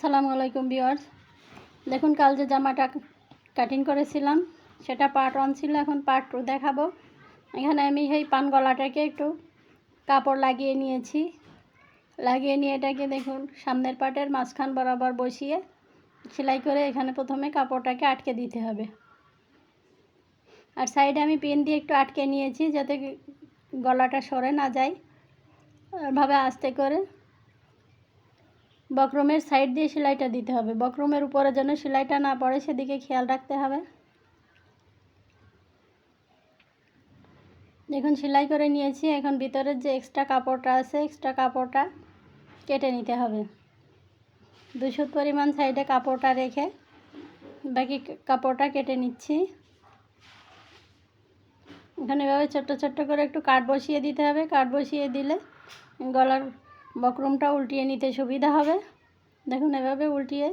আসসালামু আলাইকুম ভিউয়ার্স। দেখুন, কাল যে জামাটা কাটিং করেছিলাম, সেটা পার্ট ওয়ান ছিল, এখন পার্ট টু দেখাবো। এখানে আমি সেই পান গলাটাকে একটু কাপড় লাগিয়ে নিয়েছি। লাগিয়ে নিয়ে এটাকে দেখুন, সামনের পার্টের মাঝখান বরাবর বসিয়ে সেলাই করে এখানে প্রথমে কাপড়টাকে আটকে দিতে হবে। আর সাইডে আমি পেন দিয়ে একটু আটকে নিয়েছি যাতে গলাটা সরে না যায়। ভাবে আস্তে করে বক্রমের সাইড দিয়ে সেলাইটা দিতে হবে। বক্রমের উপরে যেন সেলাইটা না পড়ে, সেদিকে খেয়াল রাখতে হবে। দেখুন, সেলাই করে নিয়েছি। এখন ভিতরের যে এক্সট্রা কাপড়টা আছে এক্সট্রা কাপড়টা কেটে নিতে হবে। দুশো পরিমাণ সাইডে কাপড়টা রেখে বাকি কাপড়টা কেটে নিচ্ছি। এখানে এভাবে ছোট্ট ছোট্ট করে একটু কাঠ বসিয়ে দিতে হবে। কাঠ বসিয়ে দিলে গলার বক্রমটা উল্টিয়ে নিতে সুবিধা হবে। দেখুন, এভাবে উল্টিয়ে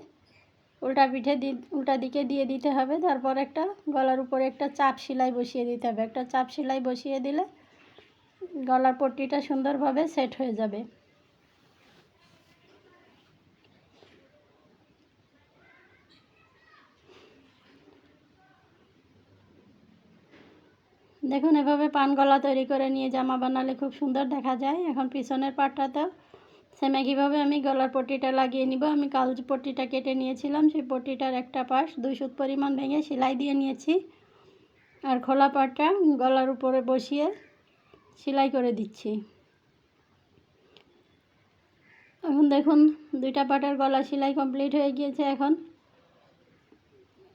উল্টা পিঠে দি, উল্টা দিকে দিয়ে দিতে হবে। তারপর একটা গলার উপরে একটা চাপ সেলাই বসিয়ে দিতে হবে। একটা চাপ সেলাই বসিয়ে দিলে গলার পট্টিটা সুন্দরভাবে সেট হয়ে যাবে। দেখুন, এভাবে পান গলা তৈরি করে নিয়ে জামা বানালে খুব সুন্দর দেখা যায়। এখন পিছনের পাটটাতেও সেম একইভাবে আমি গলার পট্টিটা লাগিয়ে নিব। আমি কাল পট্টিটা কেটে নিয়েছিলাম, সেই পট্টিটার একটা পাশ দুই সুত পরিমাণ ভেঙে সেলাই দিয়ে নিয়েছি। আর খোলা পাটটা গলার উপরে বসিয়ে সেলাই করে দিচ্ছি। এখন দেখুন, দুইটা পাটের গলা সেলাই কমপ্লিট হয়ে গিয়েছে এখন।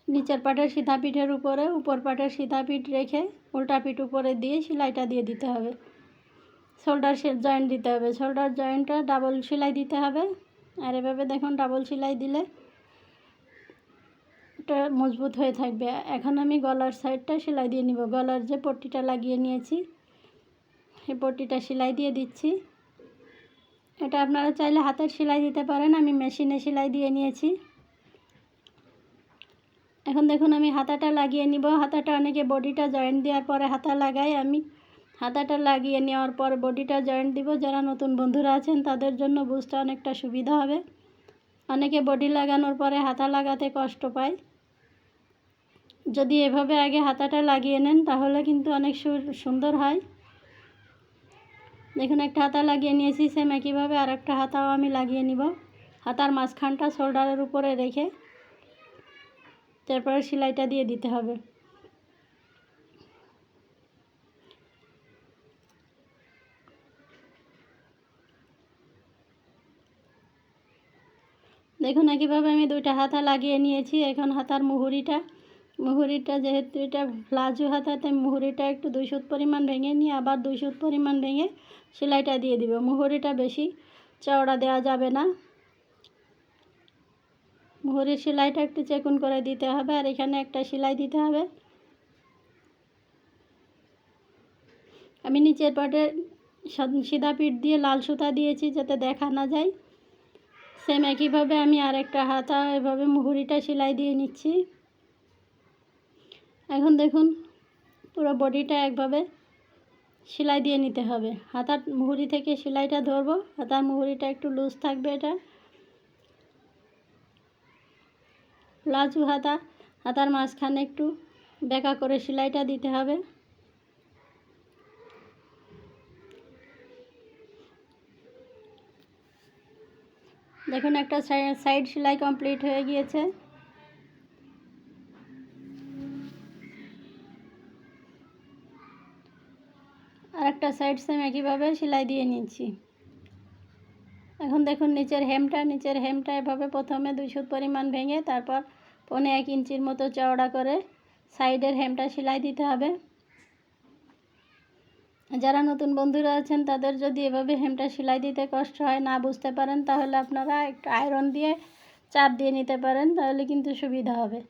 নিচের পাটের সিধা পিঠের উপরে, উপর পাটের সিধা পিঠ রেখে উল্টা পিঠ উপরে দিয়ে সেলাইটা দিয়ে দিতে হবে। শোল্ডার জয়েন্ট দিতে হবে। শোল্ডার জয়েন্টটা ডাবল সেলাই দিতে হবে। আর এভাবে দেখুন ডাবল সেলাই দিলে এটা মজবুত হয়ে থাকবে। এখন আমি গলার সাইডটা সেলাই দিয়ে নিব। গলার যে পট্টিটা লাগিয়ে নিয়েছি, সেই পট্টিটা সেলাই দিয়ে দিচ্ছি। এটা আপনারা চাইলে হাতের সেলাই দিতে পারেন। আমি মেশিনে সেলাই দিয়ে নিয়েছি। এখন দেখুন আমি হাতাটা লাগিয়ে নিব। হাতাটা অনেকে বডিটা জয়েন্ট দেওয়ার পরে হাতা লাগাই। আমি হাতাটা লাগিয়ে নেওয়ার পর বডিটা জয়েন্ট দিব। যারা নতুন বন্ধুরা আছেন, তাদের জন্য বুঝতে অনেকটা সুবিধা হবে। অনেকে বডি লাগানোর পরে হাতা লাগাতে কষ্ট পায়। যদি এভাবে আগে হাতাটা লাগিয়ে নেন, তাহলে কিন্তু অনেক সুন্দর হয়। দেখুন, একটা হাতা লাগিয়ে নিয়েছি। সেম একইভাবে আর একটা হাতাও আমি লাগিয়ে নিব। হাতার মাঝখানটা শোল্ডারের উপরে রেখে তারপরে সেলাইটা দিয়ে দিতে হবে। দেখুন একইভাবে আমি দুইটা হাতা লাগিয়ে নিয়েছি। এখন হাতার মুহুরিটা মুহুরিটা যেহেতু এটা প্লাজো হাতাতে মুহুরিটা একটু দুই সুত পরিমাণ ভেঙে নিয়ে আবার দুই সুত পরিমাণ ভেঙে সেলাইটা দিয়ে দিব। মুহুরিটা বেশি চওড়া দেওয়া যাবে না। মুহুরির সেলাইটা একটু চেকুন করে দিতে হবে আর এখানে একটা সেলাই দিতে হবে। আমি নিচের পাটে সিধা পিঠ দিয়ে লাল সুতা দিয়েছি যাতে দেখা না যায়। সেম একইভাবে আমি আর একটা হাতা, এভাবে মুহুরিটা সেলাই দিয়ে নিচ্ছি। এখন দেখুন, পুরো বডিটা একভাবে সেলাই দিয়ে নিতে হবে। হাতার মুহুরি থেকে সেলাইটা ধরবো, হাতার মুহুরিটা একটু লুজ থাকবে এটা। প্লাজু হাতা, হাতার মাঝখানে একটু বেঁকা করে সেলাইটা দিতে হবে। দেখুন, একটা সাইড সেলাই কমপ্লিট হয়ে গিয়েছে। আর একটা সাইড সেম একইভাবে সেলাই দিয়ে নিচ্ছি। এখন দেখুন নিচের হেমটা নিচের হেমটা এভাবে প্রথমে দুই সুত পরিমাণ ভেঙে তারপর পনে এক ইঞ্চির মতো চওড়া করে সাইডের হেমটা সেলাই দিতে হবে। যারা নতুন বন্ধুরা আছেন, তাদের যদি এভাবে হেমটা সেলাই দিতে কষ্ট হয়, না বুঝতে পারেন, তাহলে আপনারা একটু আয়রন দিয়ে চাপ দিয়ে নিতে পারেন, তাহলে কিন্তু সুবিধা হবে।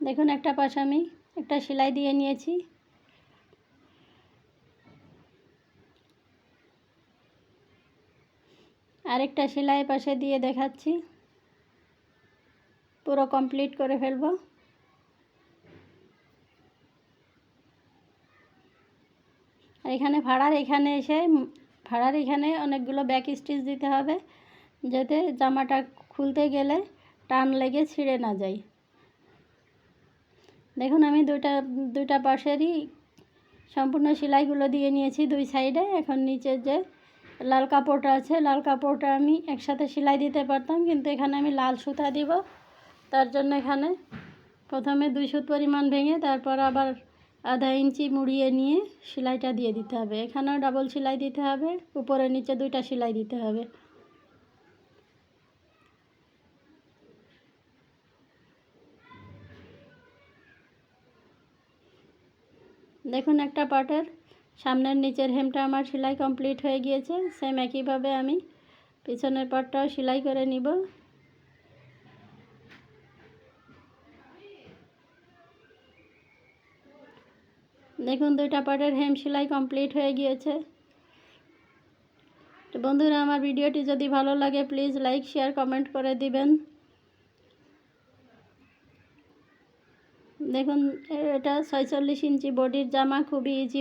দেখুন একটা পাশ আমি একটা সেলাই দিয়ে নিয়েছি। আরেকটা সেলাই পাশে দিয়ে দেখাচ্ছি। পুরো কমপ্লিট করে ফেলব। এখানে ভাড়ার এখানে এসে, ভাড়ার এখানে অনেকগুলো ব্যাক স্টিচ দিতে হবে, যাতে জামাটা খুলতে গেলে টান লেগে ছিঁড়ে না যায়। দেখুন, আমি দুইটা দুইটা পাশেরই সম্পূর্ণ সেলাইগুলো দিয়ে নিয়েছি দুই সাইডে। এখন নিচে যে লাল কাপড়টা আছে, লাল কাপড়টা আমি একসাথে সেলাই দিতে পারতাম, কিন্তু এখানে আমি লাল সুতা দিব। তার জন্য এখানে প্রথমে দুই সুত পরিমাণ ভেঙে, তারপর আবার আধা ইঞ্চি মুড়িয়ে নিয়ে সেলাইটা দিয়ে দিতে হবে। এখানেও ডাবল সেলাই দিতে হবে, উপরে, নিচে দুইটা সেলাই দিতে হবে। দেখুন একটা পাটের, সামনের নিচের হেমটা আমার সেলাই কমপ্লিট হয়ে গিয়েছে সেম একইভাবে আমি পিছনের পাটটাও সেলাই করে নিব। দেখুন দুইটা পাটের হেম সেলাই কমপ্লিট হয়ে গিয়েছে। তো বন্ধুরা, আমার ভিডিওটি যদি ভালো লাগে প্লিজ লাইক শেয়ার কমেন্ট করে দিবেন। দেখুন এটা ছয়চল্লিশ ইঞ্চি বডির জামা খুবই ইজি